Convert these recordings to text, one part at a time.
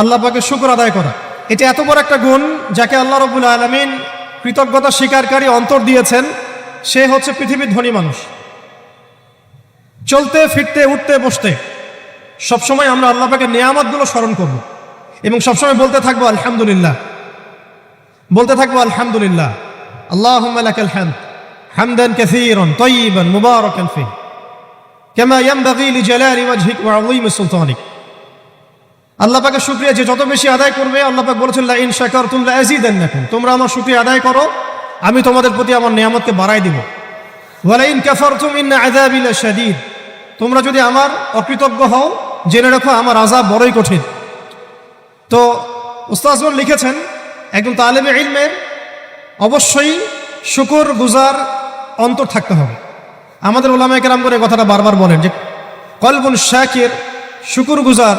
আল্লাহ পাকে শুকর আদায় করা। এটা এত বড় একটা গুণ যাকে আল্লাহ রবুল আলমিন কৃতজ্ঞতা স্বীকারকারী অন্তর দিয়েছেন, সে হচ্ছে পৃথিবীর ধনী মানুষ। চলতে, ফিরতে, উঠতে, বসতে, সবসময় আমরা আল্লাহ পাকে নিয়ামতগুলো স্মরণ করব এবং সবসময় বলতে থাকব, আলহামদুলিল্লাহ। বলতে থাকব, আলহামদুলিল্লাহ। আল্লাহ হামদ, হামদান কাসীরান তাইয়িবান মুবারাকান ফি ইয়ানবাগি লিজালালি ওয়াজহিক ওয়া আযীমি সুলতানিক। আল্লাহ পাকের শুকরিয়া যে যত বেশি আদায় করবে, আল্লাহ পাক বলেছেন ইন শাকারতুম লা আযীদান্নাকুম তোমরা আমার শুকরিয়া আদায় করো, আমি তোমাদের প্রতি আমার নিয়ামতকে বাড়াই দিব। ওয়ালা ইন কাফারতুম ইন্না আযাবি লাশাদীদ। তোমরা যদি আমার অকৃতজ্ঞ হও, জেনে রাখো আমার আযাব বড়ই কঠিন। তো উস্তাজমন লিখেছেন, একজন তালেবে ইলমের, অবশ্যই শুকর গুজার অন্তর থাকতে হবে। আমাদের ওলামায় কেরাম করে কথাটা বারবার বলেন যে কলবুল শাকের, শুকুর গুজার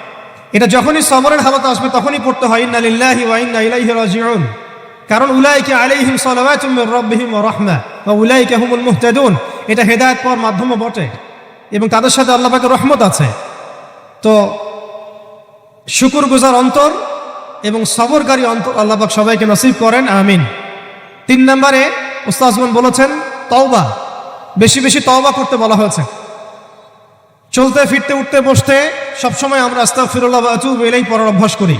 এটা যখনই সবরের হালত আসবে, তখনই পড়তে হয়, ইন্না লিল্লাহি ওয়া ইন্না ইলাইহি রাজিউন। কারণ উলাইকে আলাইহিম সালাওয়াতুম মির রাব্বিহিম ওয়া রাহমা, ওয়া উলাইকা হুমুল মুহতাদুন। এটা হেদায়েত পাওয়ার মাধ্যমও বটে এবং তাদের সাথে আল্লাহ পাকের রহমত আছে। তো শুকুর গুজার অন্তর এবং সবরকারী অন্তর আল্লাহ পাক সবাইকে নসিব করেন, আমিন। তিন নম্বরে উস্তাজমন বলেছেন, তওবা। বেশি বেশি তওবা করতে বলা হয়েছে। চলতে, ফিরতে, উঠতে, বসতে সবসময় আমরা আস্তাগফিরুল্লাহ ওয়া আতুবু ইলাইহি পড়ার অভ্যাস করি।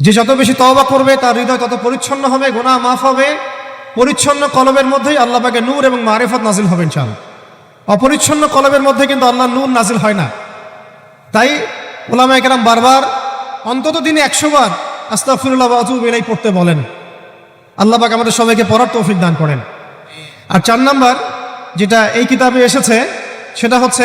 যে যত বেশি তওবা করবে, তার হৃদয় তত পরিচ্ছন্ন হবে গোনা মাফ হবে। পরিচ্ছন্ন কলবের মধ্যেই আল্লাহ পাকে নূর এবং মারিফত নাজিল হবেন চাল অপরিচ্ছন্ন কলবের মধ্যে কিন্তু আল্লাহ নূর নাজিল হয় না। তাই ওলামা একরাম বারবার অন্তত দিনে একশো বার আস্তাগফিরুল্লাহ ওয়া আতুবু ইলাইহি পড়তে বলেন। আল্লাহ আমাদের সবাইকে পড়ার তৌফিক দান করেন। আর চার নাম্বার যেটা এই কিতাবে এসেছে, সেটা হচ্ছে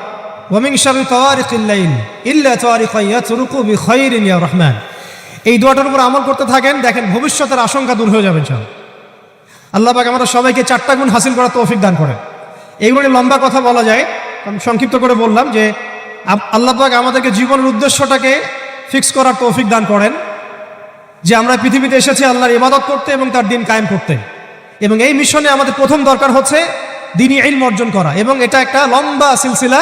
ওমিং শারু তোয়ারিকিল্লাইন ইল্লা তোয়ারিক ইয়াতরুকু বিখাইর ইয়া রহমান এই দোয়াটার উপর আমল করতে থাকেন, দেখেন ভবিষ্যতের আশঙ্কা দূর হয়ে যাবেন সব আল্লাহ পাক আমাদের সবাইকে চারটা গুণ হাসিল করার তৌফিক দান করেন। এইগুলো নিয়ে লম্বা কথা বলা যায় আমি সংক্ষিপ্ত করে বললাম যে আল্লাহ পাক আমাদেরকে জীবনের উদ্দেশ্যটাকে ফিক্স করার তৌফিক দান করেন, যে আমরা পৃথিবীতে এসেছি আল্লাহর ইবাদত করতে এবং তার দিন কায়েম করতে। এবং এই মিশনে আমাদের প্রথম দরকার হচ্ছে দিনই ইলম অর্জন করা। এবং এটা একটা লম্বা সিলসিলা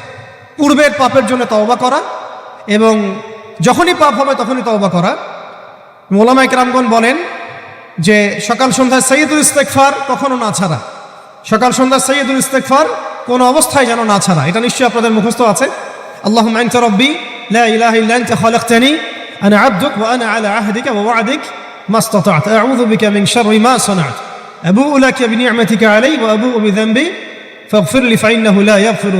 পূর্বের পাপের জন্য তওবা করা এবং যখনই পাপ হবে তখনই তওবা করা। মোলামা ইকরামগণ বলেন যে সকাল সন্ধ্যায় সৈয়দুল ইস্তেকফার কখনো না ছাড়া। সকাল সন্ধ্যায় সৈয়দুল ইস্তেকফার কোনো অবস্থায় যেন না ছাড়া। এটা নিশ্চয়ই আপনাদের মুখস্থ আছে। আল্লাহ মাইনতা রব্বি লাহতানি আনা আব্দুক আনা আলা আহদিক ওয়াদিক মাস্তাত আউযু বিকা মিন শাররি মা সানাত। আবু লাকা বিনিআমাতিকা আলাই ওয়া আবু বিযানবি ফাগফির লি ফাইন্নাহু লা ইয়াগফিরু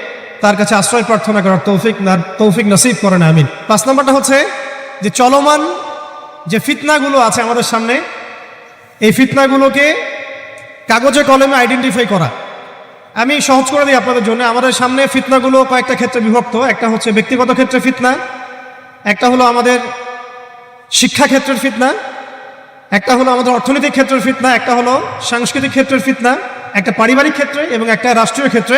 তার কাছে আশ্রয় প্রার্থনা করার তৌফিক না তৌফিক নসিব করেন আমিন। পাঁচ নম্বরটা হচ্ছে যে চলমান যে ফিতনাগুলো আছে আমাদের সামনে, এই ফিতনাগুলোকে কাগজে কলমে আইডেন্টিফাই করা। আমি সহজ করে দিই আপনাদের জন্য। আমাদের সামনে ফিতনাগুলো কয়েকটা ক্ষেত্রে বিভক্ত। একটা হচ্ছে ব্যক্তিগত ক্ষেত্রে ফিতনা, একটা হলো আমাদের শিক্ষা ক্ষেত্রের ফিতনা, একটা হলো আমাদের অর্থনৈতিক ক্ষেত্রের ফিতনা, একটা হলো সাংস্কৃতিক ক্ষেত্রের ফিতনা, একটা পারিবারিক ক্ষেত্রে এবং একটা রাষ্ট্রীয় ক্ষেত্রে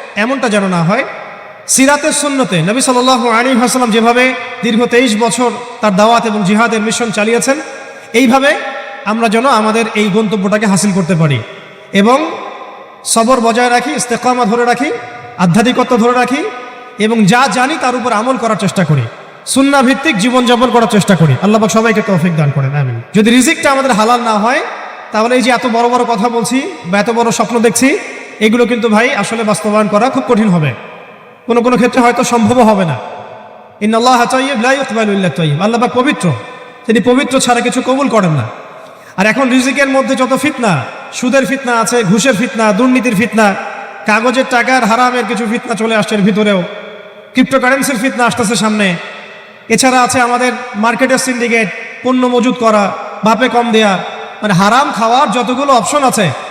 এমনটা যেন না হয়। সিরাতের সুন্নতে নবী সাল আলী হাসলাম যেভাবে দীর্ঘ তেইশ বছর তার দাওয়াত এবং জিহাদের মিশন চালিয়েছেন, এইভাবে আমরা যেন আমাদের এই গন্তব্যটাকে হাসিল করতে পারি এবং সবর বজায় রাখি, ইস্তেকামা ধরে রাখি আধ্যাত্মিকত্ব ধরে রাখি এবং যা জানি তার উপর আমল করার চেষ্টা করি সুন্না ভিত্তিক জীবনযাপন করার চেষ্টা করি। আল্লাহ সবাইকে তৌফিক দান করেন, আমিন। যদি রিজিকটা আমাদের হালাল না হয়, তাহলে এই যে এত বড় বড় কথা বলছি বা এত বড় স্বপ্ন দেখছি এগুলো কিন্তু ভাই আসলে বাস্তবায়ন করা খুব কঠিন হবে। কোনো কোনো ক্ষেত্রে হয়তো সম্ভবও হবে না। ইন আল্লাহ আল্লাহ পাক পবিত্র। তিনি পবিত্র ছাড়া কিছু কবুল করেন না। আর এখন রিজিকের মধ্যে যত ফিতনা, সুদের ফিতনা আছে, ঘুষের ফিতনা, দুর্নীতির ফিতনা, কাগজের টাকার হারামের কিছু ফিতনা চলে আসছে এর ভিতরেও, ক্রিপ্টোকারেন্সির ফিতনা আসতেছে সামনে। এছাড়া আছে আমাদের মার্কেটের সিন্ডিকেট, পণ্য মজুত করা, বাপে কম দেয়া। মানে হারাম খাওয়ার যতগুলো অপশন আছে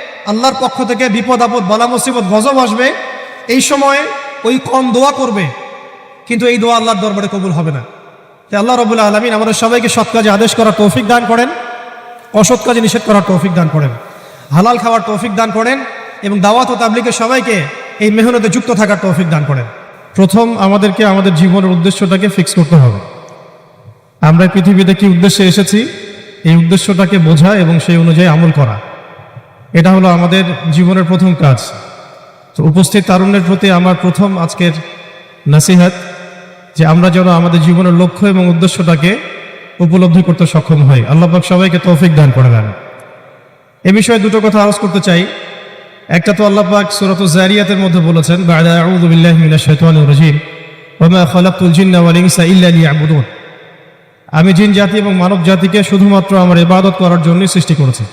আল্লাহর পক্ষ থেকে বিপদ, আপদ, বালা, মুসিবত, গজব আসবে, এই সময় ওই কম দোয়া করবে, কিন্তু এই দোয়া আল্লাহর দরবারে কবুল হবে না। তাই আল্লাহ রবুল্লা আলমিন আমাদের সবাইকে সৎ কাজে আদেশ করার তৌফিক দান করেন, অসৎ কাজে নিষেধ করার তৌফিক দান করেন, হালাল খাওয়ার তৌফিক দান করেন এবং দাওয়াত ও তাবলিকে সবাইকে এই মেহনতে যুক্ত থাকার তৌফিক দান করেন। প্রথম আমাদেরকে আমাদের জীবনের উদ্দেশ্যটাকে ফিক্স করতে হবে। আমরা পৃথিবীতে কি উদ্দেশ্যে এসেছি? এই উদ্দেশ্যটাকে বোঝা এবং সেই অনুযায়ী আমল করা। এটা হলো আমাদের জীবনের প্রথম কাজ। তো উপস্থিত তারুণ্যের প্রতি আমার প্রথম আজকের নাসিহাত, যে আমরা যেন আমাদের জীবনের লক্ষ্য এবং উদ্দেশ্যটাকে উপলব্ধি করতে সক্ষম হই। আল্লাহবাক সবাইকে তৌফিক দান করে দেন। এ বিষয়ে দুটো কথা আলোচ করতে চাই। একটা তো আল্লাহ পাক সূরাতুজ জারিয়াতের মধ্যে বলেছেন আমি জিন জাতি এবং মানব জাতিকে শুধুমাত্র আমার ইবাদত করার জন্যই সৃষ্টি করেছি।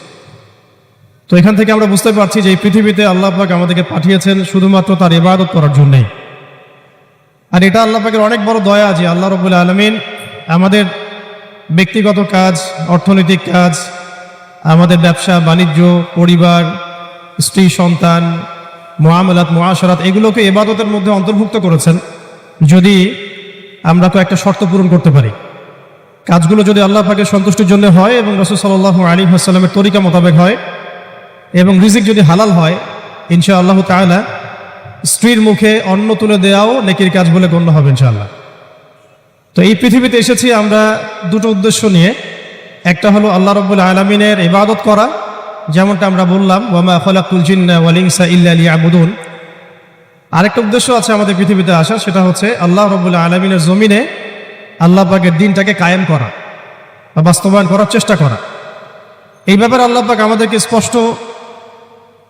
তো এখান থেকে আমরা বুঝতে পারছি যে এই পৃথিবীতে আল্লাহ পাক আমাদেরকে পাঠিয়েছেন শুধুমাত্র তার ইবাদত করার জন্যই। আর এটা আল্লাহ পাকের অনেক বড় দয়া যে আল্লাহ রবুল আলমিন আমাদের ব্যক্তিগত কাজ, অর্থনৈতিক কাজ, আমাদের ব্যবসা, বাণিজ্য, পরিবার, স্ত্রী, সন্তান মোয়ামলাত মোয়াশরাত এগুলোকে এবাদতের মধ্যে অন্তর্ভুক্ত করেছেন যদি আমরা কয়েকটা শর্ত পূরণ করতে পারি। কাজগুলো যদি আল্লাহ পাকের সন্তুষ্টির জন্য হয় এবং রসুল সাল্লাহ আলী আসসালামের তরিকা মোতাবেক হয় এবং রিজিক যদি হালাল হয় ইনশা আল্লাহ তাআলা স্ত্রীর মুখে অন্ন তুলে দেওয়াও নেকির কাজ বলে গণ্য হবে ইনশাআল্লাহ। তো এই পৃথিবীতে এসেছি আমরা দুটো উদ্দেশ্য নিয়ে। একটা হলো আল্লাহ রব্বুল আলমিনের ইবাদত করা, যেমনটা আমরা বললাম, ওয়ামা খলাকুল জিন্না ওয়ালিংসা ইল্লা আবুদুন আরেকটা উদ্দেশ্য আছে আমাদের পৃথিবীতে আসা সেটা হচ্ছে আল্লাহ রব্বুল আলমিনের জমিনে আল্লাহ পাকের দিনটাকে কায়েম করা বা বাস্তবায়ন করার চেষ্টা করা। এই ব্যাপারে আল্লাহ পাক আমাদেরকে স্পষ্ট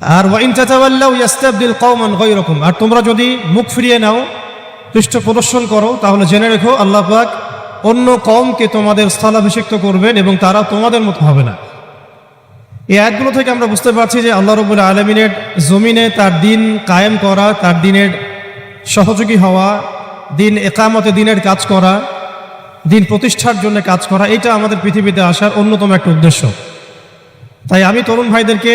আর ওয়াইন তাতাওয়াল্লাউ ইয়াস্তাবদিল কওমান গায়রাকুম। আর তোমরা যদি মুখ ফিরিয়ে নাও, পৃষ্ঠ প্রদর্শন করো, তাহলে জেনে রেখো আল্লাহ পাক অন্য কমকে তোমাদের স্থলাভিষিক্ত করবেন এবং তারা তোমাদের মতো হবে না। এই আয়াতগুলো থেকে আমরা বুঝতে পারছি যে আল্লাহ রবুল আলমিনের জমিনে তার দিন কায়েম করা, তার দিনের সহযোগী হওয়া, দিন একামতে দিনের কাজ করা, দিন প্রতিষ্ঠার জন্য কাজ করা, এটা আমাদের পৃথিবীতে আসার অন্যতম একটা উদ্দেশ্য। তাই আমি তরুণ ভাইদেরকে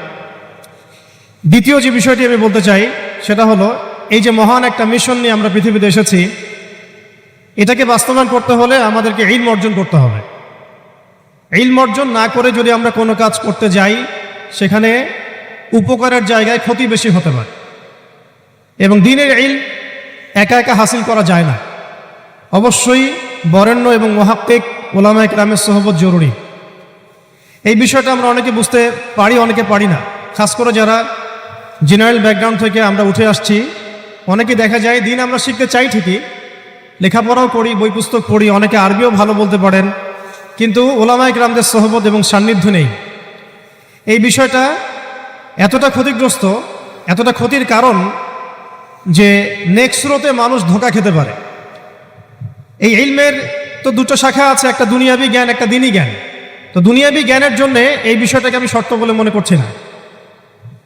দ্বিতীয় যে বিষয়টি আমি বলতে চাই, সেটা হলো এই যে মহান একটা মিশন নিয়ে আমরা পৃথিবীতে এসেছি, এটাকে বাস্তবায়ন করতে হলে আমাদেরকে ইলম অর্জন করতে হবে। ইলম অর্জন না করে যদি আমরা কোনো কাজ করতে যাই, সেখানে উপকারের জায়গায় ক্ষতি বেশি হতে পারে। এবং দিনের ইল একা একা হাসিল করা যায় না। অবশ্যই বরেণ্য এবং মহাক্কিক ওলামা একরামের সহবত জরুরি। এই বিষয়টা আমরা অনেকে বুঝতে পারি, অনেকে পারি না। খাস করে যারা জেনারেল ব্যাকগ্রাউন্ড থেকে আমরা উঠে আসছি। অনেকে দেখা যায় দিন আমরা শিখতে চাই ঠিকই, লেখাপড়াও করি বই পুস্তক পড়ি, অনেকে আরবিও ভালো বলতে পারেন, কিন্তু ওলামায়ক রামদের সহবত এবং সান্নিধ্য নেই। এই বিষয়টা এতটা ক্ষতিগ্রস্ত, এতটা ক্ষতির কারণ যে নেক্সট স্রোতে মানুষ ধোকা খেতে পারে। এই ইলমের তো দুটো শাখা আছে, একটা দুনিয়াবি জ্ঞান, একটা দিনই জ্ঞান। তো দুনিয়াবি জ্ঞানের জন্যে এই বিষয়টাকে আমি শর্ত বলে মনে করছি না।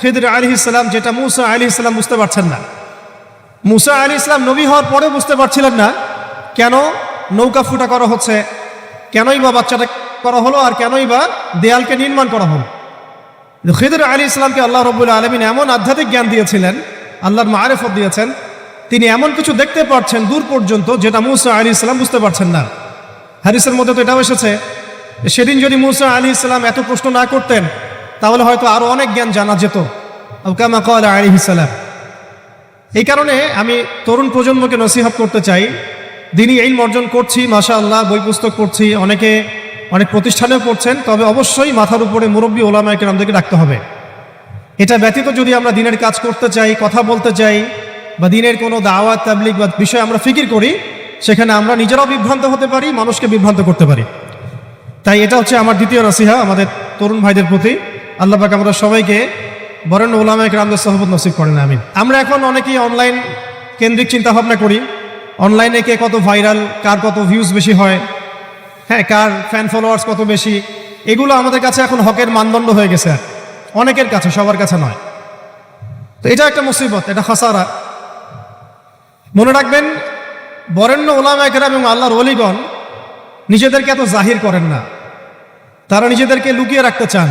ফেদুর আলী ইসলাম যেটা মুসা আলী ইসলাম বুঝতে পারছেন না। মুসা আলী ইসলাম নবী হওয়ার পরে বুঝতে পারছিলেন না কেন নৌকা ফুটা করা হচ্ছে, কেনই বা বাচ্চাটা করা হলো আর কেনই বা দেয়ালকে নির্মাণ করা হলো। খিদর আলী ইসলামকে আল্লাহ রবুল্লা আলমিন এমন আধ্যাত্মিক জ্ঞান দিয়েছিলেন, আল্লাহর মারেফত দিয়েছেন, তিনি এমন কিছু দেখতে পাচ্ছেন দূর পর্যন্ত যেটা মুসা আলী ইসলাম বুঝতে পারছেন না। হারিসের মধ্যে তো এটাও এসেছে, সেদিন যদি মুসা আলী ইসলাম এত প্রশ্ন না করতেন তাহলে হয়তো আরও অনেক জ্ঞান জানা যেত। আবকামা এই কারণে আমি তরুণ প্রজন্মকে নসিহত করতে চাই। দিনই এই অর্জন করছি মাশা আল্লাহ বই পুস্তক পড়ছি, অনেকে অনেক প্রতিষ্ঠানেও পড়ছেন, তবে অবশ্যই মাথার উপরে মুরব্বী ওলামায়কে আমাদেরকে রাখতে হবে। এটা ব্যতীত যদি আমরা দিনের কাজ করতে চাই, কথা বলতে চাই, বা দিনের কোনো দাওয়াত তাবলিক বা বিষয় আমরা ফিকির করি, সেখানে আমরা নিজেরাও বিভ্রান্ত হতে পারি, মানুষকে বিভ্রান্ত করতে পারি। তাই এটা হচ্ছে আমার দ্বিতীয় নসিহা আমাদের তরুণ ভাইদের প্রতি। আল্লাহ পাক আমরা সবাইকে বরেণ্য ওলামায়ক রামদের সহবত নসিব করেন, আমিন। আমরা এখন অনেকেই অনলাইন কেন্দ্রিক চিন্তা ভাবনা করি অনলাইনে কে কত ভাইরাল কার কত ভিউজ বেশি হয় হ্যাঁ কার ফ্যান ফলোয়ার্স কত বেশি, এগুলো আমাদের কাছে এখন হকের মানদণ্ড হয়ে গেছে। অনেকের কাছে, সবার কাছে নয়। তো এটা একটা মুসিবত, এটা খাসারা। মনে রাখবেন, বরেণ্য ওলামা একরাম এবং আল্লাহর অলিগণ নিজেদেরকে এত জাহির করেন না। তারা নিজেদেরকে লুকিয়ে রাখতে চান।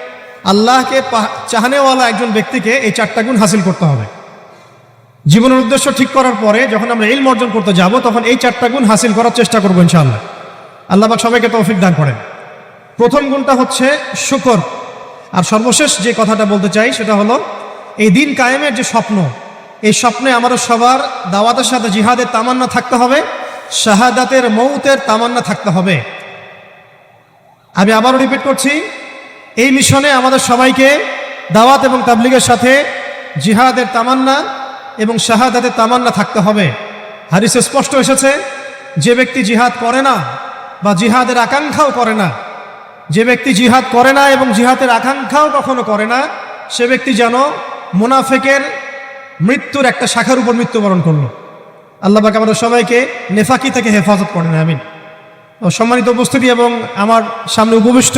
আল্লাহকে চাহানেওয়ালা একজন ব্যক্তিকে এই চারটা গুণ হাসিল করতে হবে। জীবনের উদ্দেশ্য ঠিক করার পরে যখন আমরা ইলম অর্জন করতে যাব, তখন এই চারটা গুণ হাসিল করার চেষ্টা করব ইনশাআল্লাহ। আল্লাহ পাক সবাইকে তৌফিক দান করেন। প্রথম গুণটা হচ্ছে শুকর। আর সর্বশেষ যে কথাটা বলতে চাই, সেটা হলো, এই দিন কায়েমের যে স্বপ্ন, এই স্বপ্নে আমাদের সবার দাওয়াতের সাথে জিহাদের তামান্না থাকতে হবে, শাহাদাতের মৌতের তামান্না থাকতে হবে। আমি আবারও রিপিট করছি এই মিশনে আমাদের সবাইকে দাওয়াত এবং তাবলিগের সাথে জিহাদের তামান্না এবং শাহাদাতের তামান্না থাকতে হবে। হারিসে স্পষ্ট এসেছে, যে ব্যক্তি জিহাদ করে না বা জিহাদের আকাঙ্ক্ষাও করে না, যে ব্যক্তি জিহাদ করে না এবং জিহাদের আকাঙ্ক্ষাও কখনো করে না, সে ব্যক্তি যেন মুনাফেকের মৃত্যুর একটা শাখার উপর মৃত্যুবরণ করল। আল্লাহ পাক আমাদের সবাইকে নেফাকি থেকে হেফাজত করেন, আমিন। সম্মানিত উপস্থিতি এবং আমার সামনে উপবিষ্ট